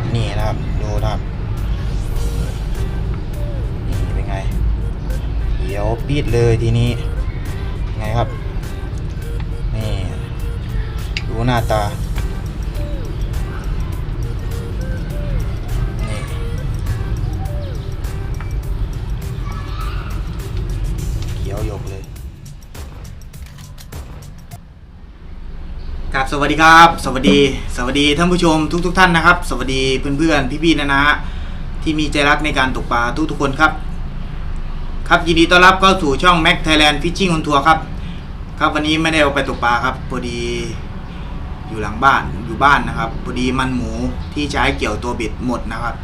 นะครับ นี่นะครับ ดูนะครับนี่เป็นไงเขียวปีดเลยทีนี้ไงครับ นี่ ดูหน้าตา สวัสดีครับ สวัสดี สวัสดีท่านผู้ชมทุกทท่านนะครับ สวัสดีเพื่อนๆพี่ๆนะนะที่มีใจรักในการตกปลาทุกๆคนครับ ครับยินดีต้อนรับเข้าสู่ช่อง Mac Thailand Fishing on Tour ครับ ครับวันนี้ไม่ได้เอาไปตกปลาครับพอดีอยู่หลังบ้านอยู่บ้านนะครับพอดีมันหมูที่ใช้เกี่ยวตัวบ็ดหมดนะครับ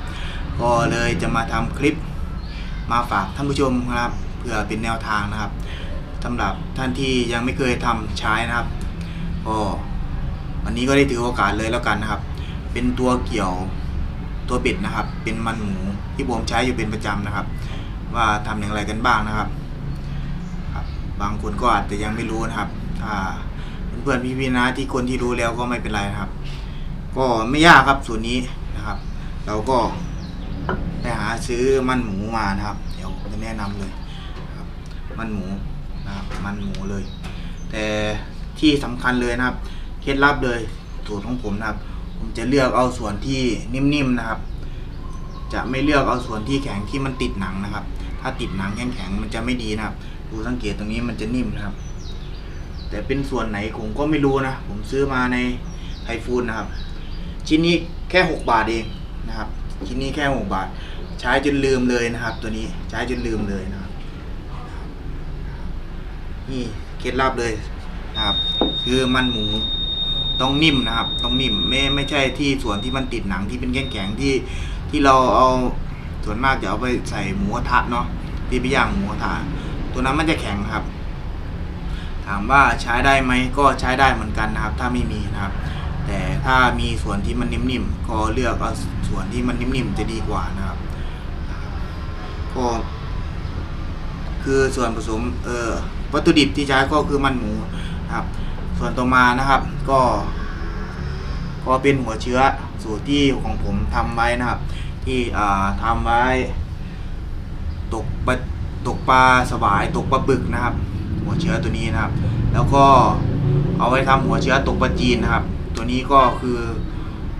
ก็เลยจะมาทำคลิปมาฝากท่านผู้ชมครับเพื่อเป็นแนวทางนะครับสำหรับท่านที่ยังไม่เคยทำใช้นะครับก็ วันนี้ก็ได้ถือโอกาสเลยแล้วกันนะครับ เป็นตัวเกี่ยวตัวเป็ดนะครับ เป็นมันหมูที่ผมใช้อยู่เป็นประจำนะครับ ว่าทำอย่างไรกันบ้างนะครับบางคนก็อาจจะยังไม่รู้นะครับ ถ้าเพื่อนๆพี่ๆนะที่คนที่รู้แล้วก็ไม่เป็นไรนะครับ ก็ไม่ยากครับส่วนนี้นะครับ เราก็ไปหาซื้อมันหมูมานะครับ เดี๋ยวผมจะแนะนำเลยครับมันหมูนะครับมันหมูเลย แต่ที่สำคัญเลยนะครับ เคล็ดลับเลยสูตรของผมนะครับ ผมจะเลือกเอาส่วนที่นิ่มๆนะครับ จะไม่เลือกเอาส่วนที่แข็งที่มันติดหนังนะครับ ถ้าติดหนังแข็งๆมันจะไม่ดีนะครับ ดูสังเกตตรงนี้มันจะนิ่มนะครับ แต่เป็นส่วนไหนผมก็ไม่รู้นะ ผมซื้อมาในไทฟูนนะครับ ชิ้นนี้แค่หกบาทเองนะครับ ชิ้นนี้แค่หกบาท ใช้จนลืมเลยนะครับ ตัวนี้ใช้จนลืมเลยนะครับ นี่เคล็ดลับเลยนะครับ คือมันหมู ต้องนิ่มนะครับ ต้องนิ่มไม่ไม่ใช่ที่ส่วนที่มันติดหนังที่เป็นแข็งๆที่ที่เราเอาส่วนมากจะเอาไปใส่หมูกระทะเนาะที่ไปย่างหมูกระทะตัวนั้นมันจะแข็งครับ ถามว่าใช้ได้ไหมก็ใช้ได้เหมือนกันนะครับ ถ้าไม่มีนะครับ แต่ถ้ามีส่วนที่มันนิ่มๆก็เลือกเอาส่วนที่มันนิ่มๆจะดีกว่านะครับก็คือส่วนผสมเอ่อวัตถุดิบที่ใช้ก็คือมันหมูครับ ส่วนต่อมานะครับก็ ก็เป็นหัวเชื้อสูตรที่ของผมทำไว้นะครับ ที่อ่าทำไว้ ตกปลาตกปลาสวายตกปลาบึกนะครับ หัวเชื้อตัวนี้นะครับ แล้วก็เอาไว้ทำหัวเชื้อตกปลาจีนนะครับ ตัวนี้ก็คือ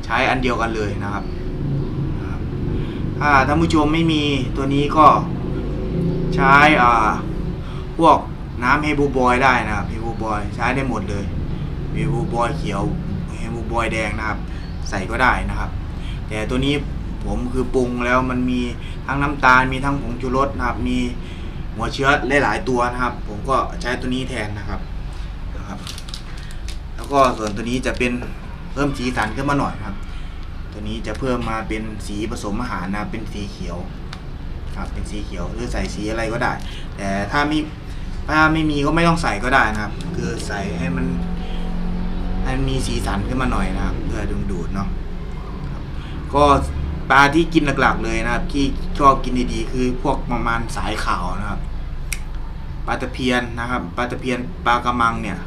ใช้อันเดียวกันเลยนะครับถ้าท่านผู้ชมไม่มีตัวนี้ก็ใช้พวกน้ำเฮบูบอยได้นะครับเฮ บอยใช้ได้หมดเลยเฮบูบอยเขียวเฮบูบอยแดงนะครับ ใส่ก็ได้นะครับ แต่ตัวนี้ผมคือปรุงแล้วมันมีทั้งน้ำตาลมีทั้งผงชูรสนะครับ มีหัวเชื้อหลายๆตัวนะครับ ผมก็ใช้ตัวนี้แทนนะครับนะครับ แล้วก็ส่วนตัวนี้จะเป็นเพิ่มสีสันขึ้นมาหน่อยครับ ตัวนี้จะเพิ่มมาเป็นสีผสมอาหารนะรเป็นสีเขียวครับเป็นสีเขียวหรือใส่สีอะไรก็ได้ แต่ถ้าไม่ ถ้าไม่มีก็ไม่ต้องใส่ก็ได้นะครับ คือใส่ให้มันให้มันมีสีสันขึ้นมาหน่อยนะครับ เพื่อดึงดูดเนาะก็ปลาที่กินหลักๆเลยนะครับ ที่ชอบกินดีๆ คือพวกประมาณสายขาวนะครับปลาตะเพียนนะครับปลาตะเพียนปลากระมังเนี่ย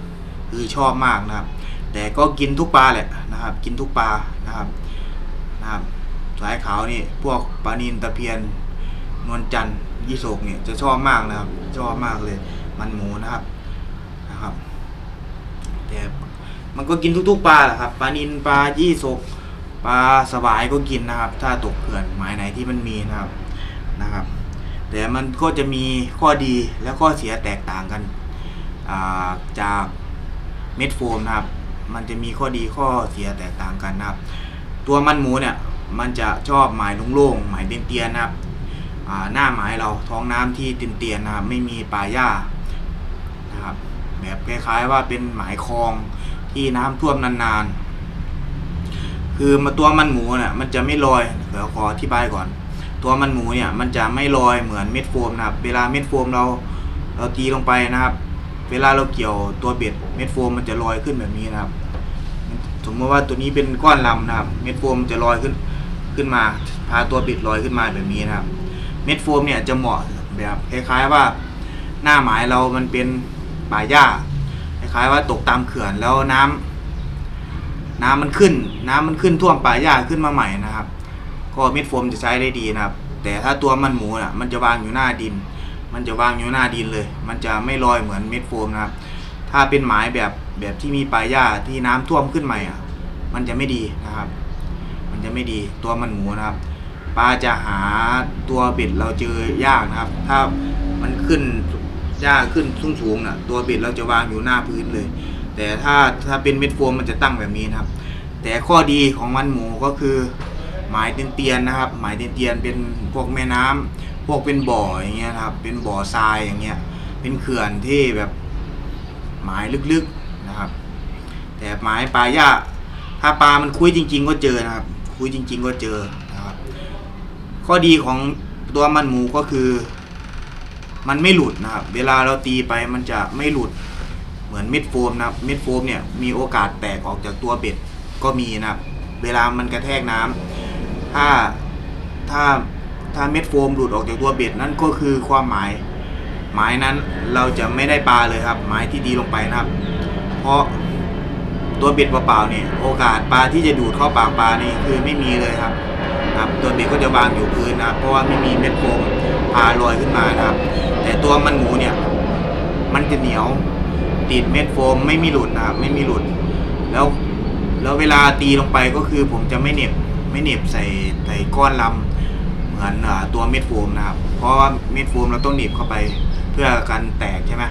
คือชอบมากนะครับ แต่ก็กินทุกปลาแหละนะครับ กินทุกปลานะครับนะครับ สายขาวนี่พวกปลานินตะเพียนนวลจันทร์ยี่โศกเนี่ยจะชอบมากนะครับ ชอบมากเลย มันหมูนะครับนะครับแต่มันก็กินทุกๆปลาแหละครับปลานินปลายี่โศกปลาสวายก็กินนะครับ ถ้าตกเขื่อนหมายไหนที่มันมีนะครับนะครับ แต่มันก็จะมีข้อดีและข้อเสียแตกต่างกันาจากเม็ดโฟมนะครับ มันจะมีข้อดีข้อเสียแตกต่างกันนะครับ ตัวมันหมูเนี่ยมันจะชอบหมายโล่งๆหมายเตียนๆนะครับหน้าหมายเราท้องน้ำที่เตียนๆนะครับไม่มีป่าหญ้า นะครับ แบบคล้ายๆว่าเป็นหมายคลองที่น้ำท่วมนานๆ คือมาตัวมันหมูเนี่ยมันจะไม่ลอยเดี๋ยวขออธิบายก่อน ตัวมันหมูเนี่ยมันจะไม่ลอยเหมือนเม็ดโฟมนะครับ เวลาเม็ดโฟมเราเราตีลงไปนะครับ เวลาเราเกี่ยวตัวเบ็ดเม็ดโฟมมันจะลอยขึ้นแบบนี้นะครับ สมมติว่าตัวนี้เป็นก้อนลำนะครับ เม็ดโฟมมันจะลอยขึ้นขึ้นมา พาตัวเบ็ดลอยขึ้นมาแบบนี้นะครับ เม็ดโฟมเนี่ยจะเหมาะแบบคล้ายๆว่าหน้าหมายเรามันเป็น ป่าหญ้าคล้ายๆว่าตกตามเขื่อนแล้วน้ำน้ำมันขึ้น น้ำมันขึ้นท่วมป่าหญ้าขึ้นมาใหม่นะครับ ก็เม็ดโฟมจะใช้ได้ดีนะครับ แต่ถ้าตัวมันหมูน่ะมันจะวางอยู่หน้าดิน มันจะวางอยู่หน้าดินเลย มันจะไม่ลอยเหมือนเม็ดโฟมนะครับ ถ้าเป็นหมายแบบแบบที่มีปลายหญ้าที่น้ำท่วมขึ้นใหม่อะ มันจะไม่ดีนะครับ มันจะไม่ดีตัวมันหมูนะครับปลาจะหาตัวเบ็ดเราเจอยากนะครับ ถ้ามันขึ้น หญ้าขึ้นสูงสูงน่ะ ตัวเบ็ดเราจะวางอยู่หน้าพื้นเลย แต่ถ้าถ้าเป็นเม็ดโฟมมันจะตั้งแบบนี้นะครับ แต่ข้อดีของมันหมูก็คือหมายเตียนๆนะครับ หมายเตียนๆเป็นพวกแม่น้ำพวกเป็นบ่ออย่างเงี้ยครับ เป็นบ่อทรายอย่างเงี้ย เป็นเขื่อนที่แบบหมายลึกๆนะครับ แต่หมายปลาย่าถ้าปลามันคุยจริง ๆ ก็เจอนะครับ คุยจริง ๆ ก็เจอนะครับ ข้อดีของตัวมันหมูก็คือ มันไม่หลุดนะครับ เวลาเราตีไปมันจะไม่หลุดเหมือนเม็ดโฟมนะครับเม็ดโฟมเนี่ยมีโอกาสแตกออกจากตัวเบ็ดก็มีนะครับ เวลามันกระแทกน้ำถ้าถ้าถ้าเม็ดโฟมหลุดออกจากตัวเบ็ดนั่นก็คือความหมายหมายนั้นเราจะไม่ได้ปลาเลยครับหมายที่ดีลงไปนะครับ เพราะตัวเบ็ดเปล่าๆเนี่ยโอกาสปลาที่จะดูดเข้าปากปลานี่คือไม่มีเลยครับ ครับตัวเบ็ดก็จะวางอยู่พื้นนะครับ เพราะว่าไม่มีเม็ดโฟมพาลอยขึ้นมานะครับ แต่ตัวมันหมูเนี่ย มันจะเหนียวติดเม็ดโฟมไม่มีหลุดนะครับไม่มีหลุด แล้วแล้วเวลาตีลงไปก็คือผมจะไม่เหน็บไม่เหน็บใส่ใส่ก้อนลำเหมือนอตัวเม็ดโฟมนะครับ เพราะว่าเม็ดโฟมเราต้องเหนีบเข้าไปเพื่อกันแตกใช่ไหม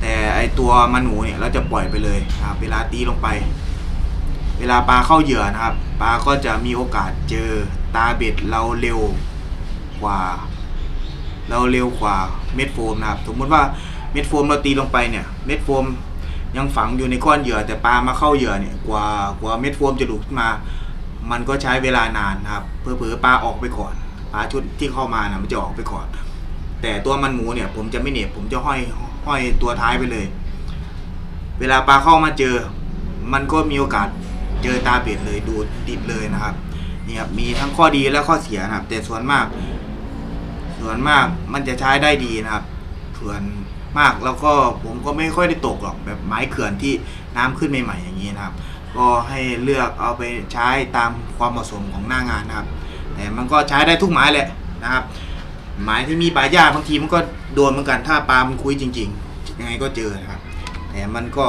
แต่ไอตัวมันหมูเนี่ยเราจะปล่อยไปเลยนะครับเวลาตีลงไป เวลาปลาเข้าเหยื่อนะครับ ปลาก็จะมีโอกาสเจอ ตาเบ็ดเราเร็วกว่า เราเร็วกว่าเม็ดโฟมนะครับ สมมติว่าเม็ดโฟมเราตีลงไปเนี่ย เม็ดโฟมยังฝังอยู่ในก้อนเหยื่อ แต่ปลามาเข้าเหยื่อเนี่ยกว่ากว่าเม็ดโฟมจะหลุดมา มันก็ใช้เวลานานนะครับเผลอๆปลาออกไปก่อนปลาชุดที่เข้ามานะมันจะออกไปก่อน แต่ตัวมันหมูเนี่ย ผมจะไม่เหน็บผมจะห้อยห้อยตัวท้ายไปเลย เวลาปลาเข้ามาเจอ มันก็มีโอกาสเจอตาเบ็ดเลยดูดติดเลยนะครับ นี่ครับมีทั้งข้อดีและข้อเสียนะครับ แต่ส่วนมาก ส่วนมากมันจะใช้ได้ดีนะครับ ส่วนมากแล้วก็ผมก็ไม่ค่อยได้ตกหรอกแบบไม้เขื่อนที่น้ำขึ้นใหม่ๆอย่างนี้นะครับ ก็ให้เลือกเอาไปใช้ตามความเหมาะสมของหน้างานนะครับ แต่มันก็ใช้ได้ทุกไม้แหละนะครับไม้ที่มีปลาย่าบางทีมันก็โดนเหมือนกัน ถ้าปลามันคุยจริง ๆ ยังไงก็เจอนะครับ แต่มันก็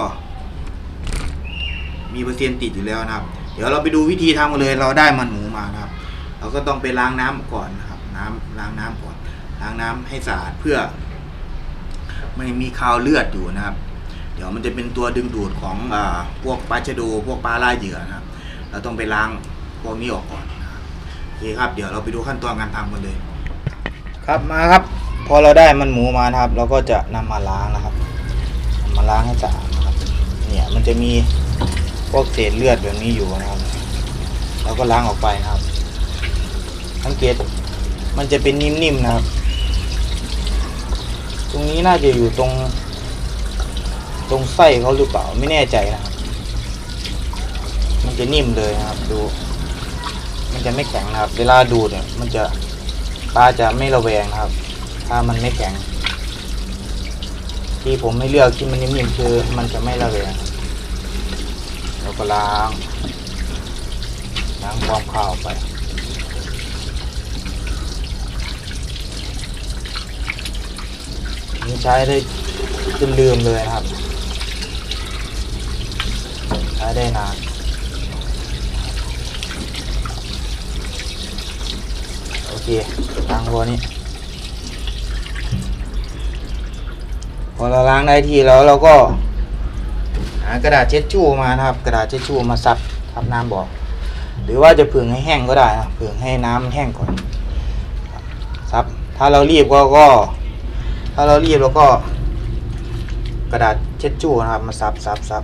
มีเปอร์เซ็นต์ติดอยู่แล้วนะครับ ดี๋ยวเราไปดูวิธีทำกันเลย เราได้มันหมูมานะครับ เราก็ต้องไปล้างน้ำก่อนนะครับ น้ำล้างน้ำก่อน ล้างน้ำให้สะอาดเพื่อ ไมันยังมีคาวเลือดอยู่นะครับ เดี๋ยวมันจะเป็นตัวดึงดูดของอพวกปลาชะโดพวกปลาล่าเหยื่อนะครับ เราต้องไปล้างพวกนี้ออกก่อนนะครับโอเคครับ เดี๋ยวเราไปดูขั้นตอนการทำกันเลย ครับมาครับ พอเราได้มันหมูมานะครับ เราก็จะนำมาล้างนะครับ มาล้างให้สะอาดนะครับ เนี่ยมันจะมี พวกเศษเลือดแบบนี้อยู่นะครับเราก็ล้างออกไปนะครับ สังเกตมันจะเป็นนิ่มๆนะครับ ตรงนี้น่าจะอยู่ตรง ตรงไส้เขาหรือเปล่าไม่แน่ใจนะครับ มันจะนิ่มเลยนะครับ ดู มันจะไม่แข็งนะครับ เวลาดูดเนี่ย มันจะปลาจะไม่ระแวงนะครับ ถ้ามันไม่แข็ง ที่ผมไม่เลือกที่มันนิ่มๆคือ มันจะไม่ระแวง แล้วก็ล้างล้างความข้าวไปนี่ใช้ได้จนลืมเลยนะครับ ใช้ได้นานโอเคล้างตัวนี้พอเราล้างได้ทีแล้วเราก็ากระดาษเช็ดชู่มานะครับ กระดาษเช็ดชู่มาซับทับน้ำบ่อหรือว่าจะผึ่งให้แห้งก็ได้นะผึ่งให้น้ำมันแห้งก่อนซับถ้าเรารีบก็ก็ ถ้าเรารีบเราก็ กระดาษเช็ดชู่นะครับ มาซับซับซับ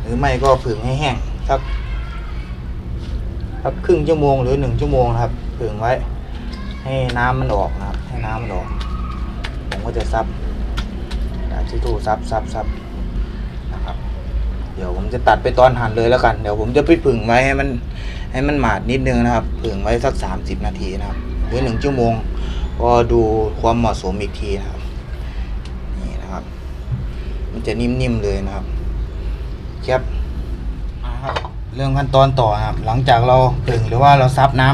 หรือไม่ก็ผึ่งให้แห้งสักสักครึ่งชั่วโมงหรือหนึ่งชั่วโมงครับผึ่งไว้ ให้น้ำมันออกนะครับ ให้น้ำมันออกผมก็จะซับาษเช็ดชู่ซับซับซับนะครับ เดี๋ยวผมจะตัดไปตอนหั่นเลยแล้วกัน เดี๋ยวผมจะไปผึ่งไว้ให้มันให้มันหมาดนิดนึงนะครับ ผึ่งไว้สักสามสิบนาทีนะครับ หรือหนึ่งชั่วโมง ก็ดูความเหมาะสมอีกทีนะครับ นี่นะครับ มันจะนิ่มๆเลยนะครับคปมาครับเรื่องขั้นตอนต่อครับ หลังจากเราผึ่งหรือว่าเราซับน้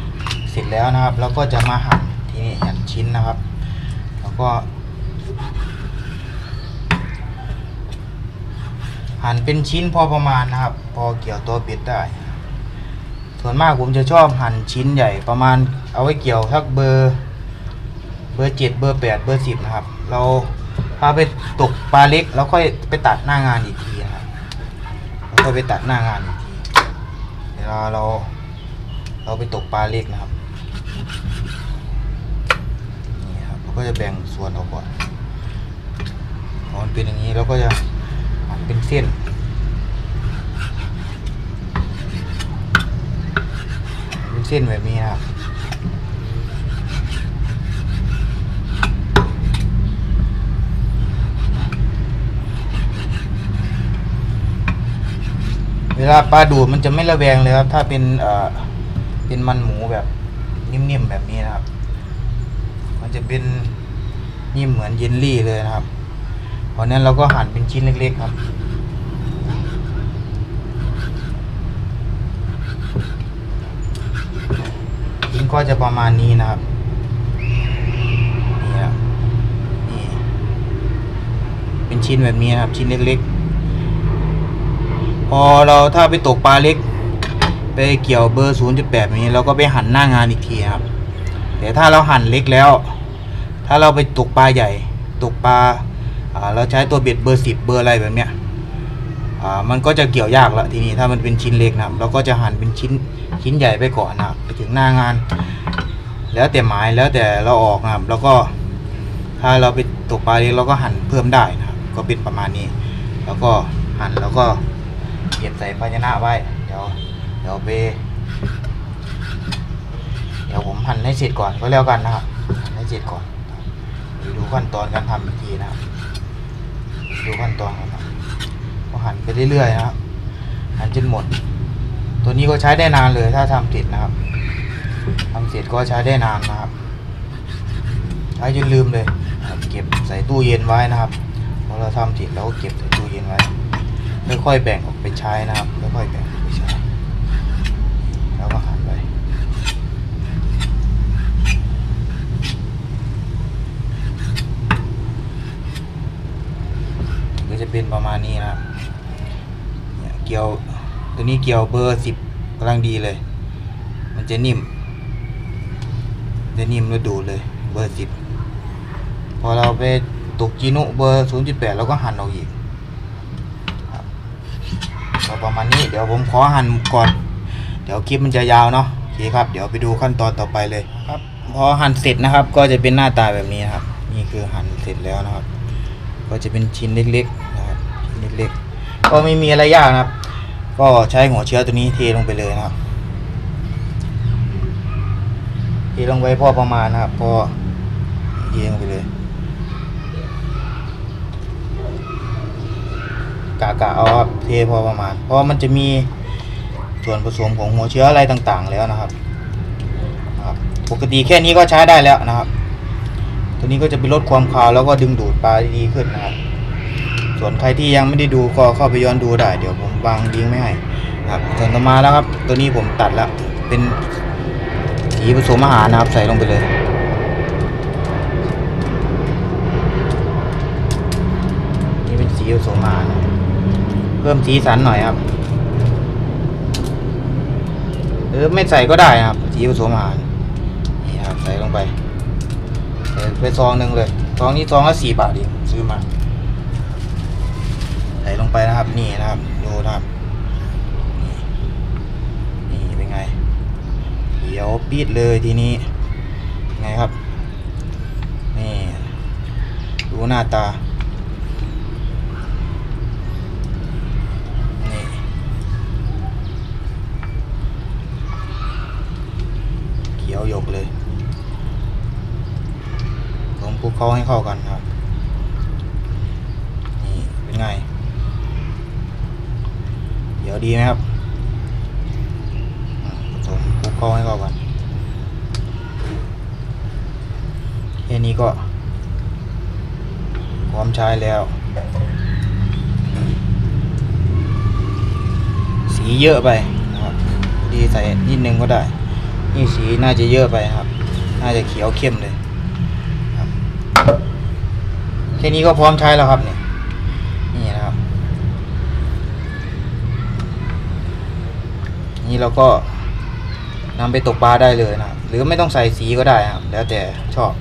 ำเสร็จแล้วนะครับ เราก็จะมาหั่นทีนี้หั่นชิ้นนะครับ แล้วก็ หั่นเป็นชิ้นพอประมาณนะครับ พอเกี่ยวตัวเป็ดได้ ส่วนมากผมจะชอบหั่นชิ้นใหญ่ประมาณเอาไว้เกี่ยวสักเบอร์เบอร์เจ็ดเบอร์แปดเบอร์สิบนะครับ เราพาไปตกปลาเล็กแล้วค่อยไปตัดหน้างานอีกทีนะครับแล้วค่อยไปตัดหน้างานอีกทีเวลาเราเราไปตกปลาเล็กนะครับนี่ครับเราก็จะแบ่งส่วนออกก่อนพอมันเป็นอย่างนี้เราก็จะ เป็นเส้น เป็นเส้นแบบนี้ครับเวลาปลาดูดมันจะไม่ระแวงเลยครับ ถ้าเป็นเอ่อเป็นมันหมูแบบนิ่มๆแบบนี้นะครับ มันจะเป็นนิ่มเหมือนเยลลี่เลยนะครับ เพราะนั้นเราก็หั่นเป็นชิ้นเล็ก ๆ ครับ ชิ้นก็จะประมาณนี้นะครับนี่ครับนี่เป็นชิ้นแบบนี้นครับ ชิ้นเล็ก ๆ พอเราถ้าไปตกปลาเล็ก ไปเกี่ยวเบอร์ 0.8นี้เราก็ไปหั่นหน้างานอีกทีครับแต่ถ้าเราหั่นเล็กแล้ว ถ้าเราไปตกปลาใหญ่ ตกปลาาเราใช้ตัวเบ็ดเบอร์10เบอร์อะไรแบบเนี้ยอ่ามันก็จะเกี่ยวยากละทีนี้ถ้ามันเป็นชิ้นเล็กนะเราก็จะหั่นเป็นชิ้นชิ้นใหญ่ไปก่อนนะไปถึงหน้างาน แล้วแต่หมายแล้วแต่เราออกนะครับแล้วก็ถ้าเราไปตกปลาเล็กเราก็หั่นเพิ่มได้นะครับก็เป็นประมาณนี้ แล้วก็หั่นแล้วก็เก็บใส่ภาชนะไว้เดี๋ยวเดี๋ยวไปเดี๋ยวผมหั่นให้เสร็จก่อนก็แล้วกันนะครับให้เสร็จก่อนดูขั้นตอนการทำอีกทีนะครับ ดูขั้นตอนการทำก็หั่นไปเรื่อยๆนะครับหั่นจนหมด ตัวนี้ก็ใช้ได้นานเลยถ้าทำเสร็จนะครับทำเสร็จก็ใช้ได้นานนะครับ ใช้จนลืมเลยเก็บใส่ตู้เย็นไว้นะครับพอเราทำเสร็จเราก็เก็บใส่ตู้เย็นไว้ค่อยๆแบ่งออกไปใช้นะครับค่อยๆแบ่งออกไปใช้แล้วก็หั่นไปก็จะ เป็นประมาณนี้นะครับเนี่ยเกี่ยวตัวนี้เกี่ยวเบอร์สิบกำลังดีเลย มันจะนิ่ม จะนิ่มแล้วดูเลยเบอร์สิบพอเราไปตกจีนุเบอร์0.8เราก็หั่นออกอีกครับก็ประมาณนี้เดี๋ยวผมขอหั่นก่อน เดี๋ยวคลิปมันจะยาวเนาะโอเคครับ เดี๋ยวไปดูขั้นตอนต่อไปเลยครับพอหั่นเสร็จนะครับ ก็จะเป็นหน้าตาแบบนี้นะครับ นี่คือหั่นเสร็จแล้วนะครับ ก็จะเป็นชิ้นเล็กๆนะครับ ชิ้นเล็ ก็ไม่มีอะไรยากนะครับ ก็ใช้หัวเชื้อตัวนี้เทลงไปเลยนะครับเทลงไว้พอประมาณนะครับพอเทลงไปเลยกะกะเอาครับเทพอประมาณ เพราะมันจะมีส่วนผสมของหัวเชื้ออะไรต่างๆ แล้วนะครับปกติแค่นี้ก็ใช้ได้แล้วนะครับ ตัวนี้ก็จะไปลดความคาวแล้วก็ดึงดูดปลาดีขึ้นนะครับ ส่วนใครที่ยังไม่ได้ดูก็เข้าไปย้อนดูได้ เดี๋ยวผมวางลิงก์ไม่ให้นะครับส่วนต่อมาแล้วครับ ตัวนี้ผมตัดแล้วเป็นสีผสมอาหารนะครับใส่ลงไปเลยนี่เป็นสีผสมอาหารเพิ่มสีสันหน่อยครับหรือไม่ใส่ก็ได้นะครับสีผสมอาหารนี่ครับใส่ลงไปใส่ไปซองหนึ่งเลยซองนี้ซองละสี่บาทเองซื้อมาใส่ลง ไปนะครับ นี่นะครับดูนะครับนี่เป็นไงเขียวปีดเลยทีนี้ไงครับ นี่ดูหน้าตานี่เขียวหยกเลยลงคลุกเข้าให้เข้ากันครับ นี่ เป็นไง เดีไหมครับผสมคลุกเข้าให้เข้ากันแค่นี้ก็ พร้อมใช้แล้ว สีเยอะไปนะครับดีใส่นิดนึงก็ได้ นี่สีน่าจะเยอะไปครับ น่าจะเขียวเข้มเลยแค่นี้ก็พร้อมใช้แล้วครับเนี่ยนี่นะครับ นี่เราก็นำไปตกปลาได้เลยนะหรือไม่ต้องใส่สีก็ได้ครับแล้วแต่ชอบ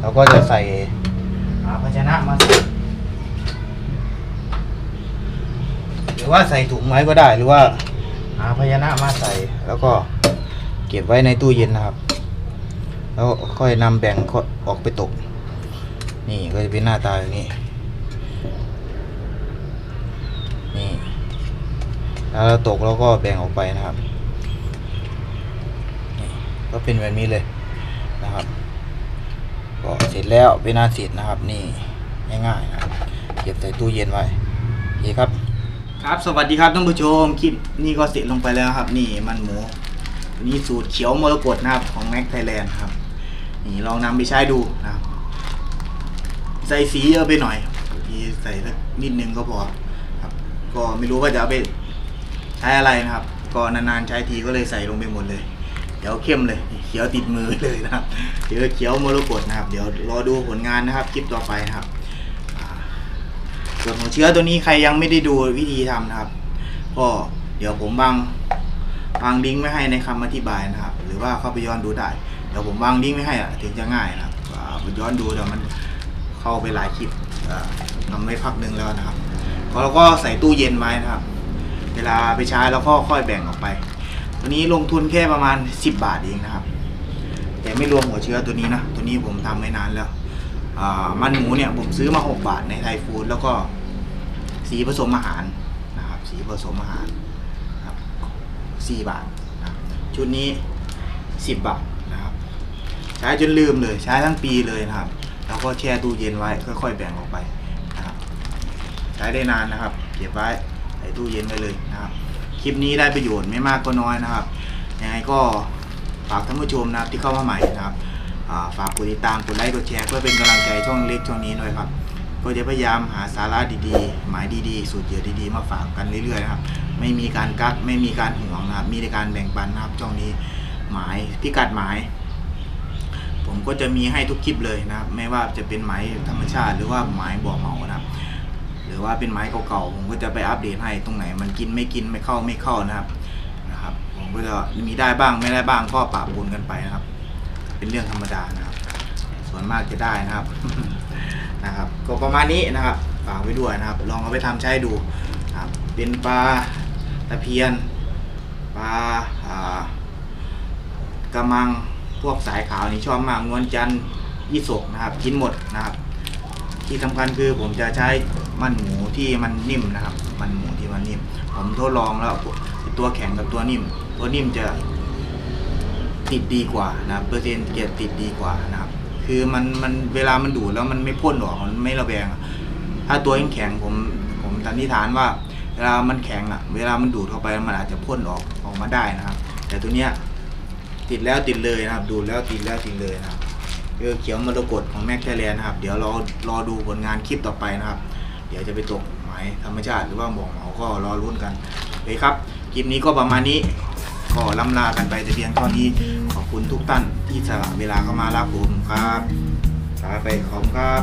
เราก็จะใส่ภาชนะมาใส่หรือว่าใส่ถุงไว้ก็ได้หรือว่าหาภาชนะมาใส่ แล้วก็เก็บไว้ในตู้เย็นนะครับ แล้วค่อยนำแบ่งออกไปตก นี่ก็จะเป็นหน้าตาอย่างนี้ แล้วเราตกแล้วก็แบ่งออกไปนะครับก็เป็นแบบนี้เลยนะครับ ก็เสร็จแล้วเป็นอาเสิทนะครับ นี่ง่ายๆนะครับเก็บใส่ตู้เย็นไว้โอเคครับ ครับสวัสดีครับท่านผู้ชมคลิปนี้ก็เสร็จลงไปแล้วครับ นี่มันหมูนี้สูตรเขียวมรกตนะครับของแม็กไทยแลนด์ครับ นี่ลองนำไปใช้ดูนะครับ ใส่สีเยอะไปหน่อยทีใส่สักนิดนึงก็พอครับ ก็ไม่รู้ว่าจะเอาไป ใช้อะไรนะครับ ก็นานๆใช้ทีก็เลยใส่ลงไปหมดเลยเดี๋ยวเข้มเลยเขียวติดมือเลยนะครับเดี๋ยวเขียวมรกตนะครับ เดี๋ยวรอดูผลงานนะครับคลิปต่อไปนะครับส่วนของเชื้อตัวนี้ใครยังไม่ได้ดูวิธีทำนะครับ ก็เดี๋ยวผมวางวางลิงก์ไว้ให้ในคำอธิบายนะครับ หรือว่าเข้าไปย้อนดูได้เดี๋ยวผมวางลิงก์ไว้ให้อะถึงจะง่ายนะครับไปย้อนดูเดี๋ยวมันเข้าไปหลายคลิปอ่าทำไม่พักหนึ่งแล้วนะครับพอเราก็ใส่ตู้เย็นไว้นะครับ เวลาไปใช้เราก็ค่อยแบ่งออกไป ตัวนี้ลงทุนแค่ประมาณ 10 บาทเองนะครับ แต่ไม่รวมหัวเชื้อตัวนี้นะ ตัวนี้ผมทำไม่นานแล้วอ่ามันหมูเนี่ยผมซื้อมา 6 บาทในไทยฟู้ดแล้วก็สีผสมอาหารนะครับ สีผสมอาหารครับ4บาทนะชุดนี้ 10 บาทนะครับ ใช้จนลืมเลยใช้ทั้งปีเลยนะครับ แล้วก็แช่ตู้เย็นไว้ค่อยๆแบ่งออกไปนะครับ ใช้ได้นานนะครับ เก็บไว้ ตู้เย็นไว้เลยนะครับ คลิปนี้ได้ประโยชน์ไม่มากก็น้อยนะครับ ยังไงก็ฝากท่านผู้ชมนะครับที่เข้ามาใหม่นะครับฝากกดติดตาม กดไลค์ กดแชร์เพื่อเป็นกำลังใจช่องเล็กช่องนี้ด้วยครับ ก็จะพยายามหาสาระดีๆ หมายดีๆ สูตรเยื่อดีๆ มาฝากกันเรื่อยๆนะครับ ไม่มีการกักไม่มีการห่วงนะครับ มีแต่การแบ่งปันนะครับช่องนี้หมายพิกัดหมาย ผมก็จะมีให้ทุกคลิปเลยนะครับ ไม่ว่าจะเป็นหมายธรรมชาติหรือว่าหมายบ่อเหมานะครับ รือว่าเป็นไม้เก่าๆผมก็จะไปอัปเดตให้ตรงไหน มันกินไม่กินไม่เข้าไม่เข้านะครับนะครับ ผมก็จะมีได้บ้างไม่ได้บ้างก็ปะปนกันไปนะครับ เป็นเรื่องธรรมดานะครับ ส่วนมากจะได้นะครับนะครับ ก็ประมาณนี้นะครับฝากไว้ด้วยนะครับ ลองเอาไปทำใช้ดูครับเป็นปลาตะเพียนปลาากระมังพวกสายขาวนี่ชอบมากงวนจันยี่สกนะครับ กินหมดนะครับ ที่สำคัญคือผมจะใช้ มันหมูที่มันนิ่มนะครับ มันหมูที่มันนิ่ม ผมทดลองแล้วตัวแข็งกับตัวนิ่ม ตัวนิ่มจะติดดีกว่านะครับเปอร์เซ็นต์เกียติดดีกว่านะครับ คือมันมันเวลามันดูดแล้วมันไม่พ่นออกมันไม่ระแวงถ้าตัวแข็งผมผมสันนิษฐานว่า เวลามันแข็งอะ เวลามันดูดเข้าไปมันอาจจะพ่นออกออกมาได้นะครับ แต่ตัวเนี้ยติดแล้วติดเลยนะครับ ดูดแล้วติดแล้วติดเลยนะครับคือเขียวมรกตของแม็กแคเลนนะครับ เดี๋ยวรอรอดูผลงานคลิปต่อไปนะครับ เดี๋ยวจะไปตกหมายธรรมชาติหรือว่าหมองเหมาก็รอรุ่นกันเลยครับคลิปนี้ก็ประมาณนี้ก็ล่ำลากันไปแต่เพียงเท่านี้ขอบคุณทุกท่านที่สละเวลาเข้ามารับผมครับลาไปขอบครับ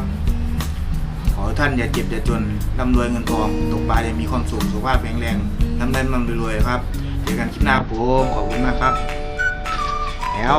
ขอท่านอย่าเจ็บอย่าจนร่ำรวยเงินทองตกปลาอย่ามีความสุขสุขภาพแข็งแรงทำได้มั่งรวยๆครับเจอกันคลิปหน้าผมขอบคุณมากครับแล้ว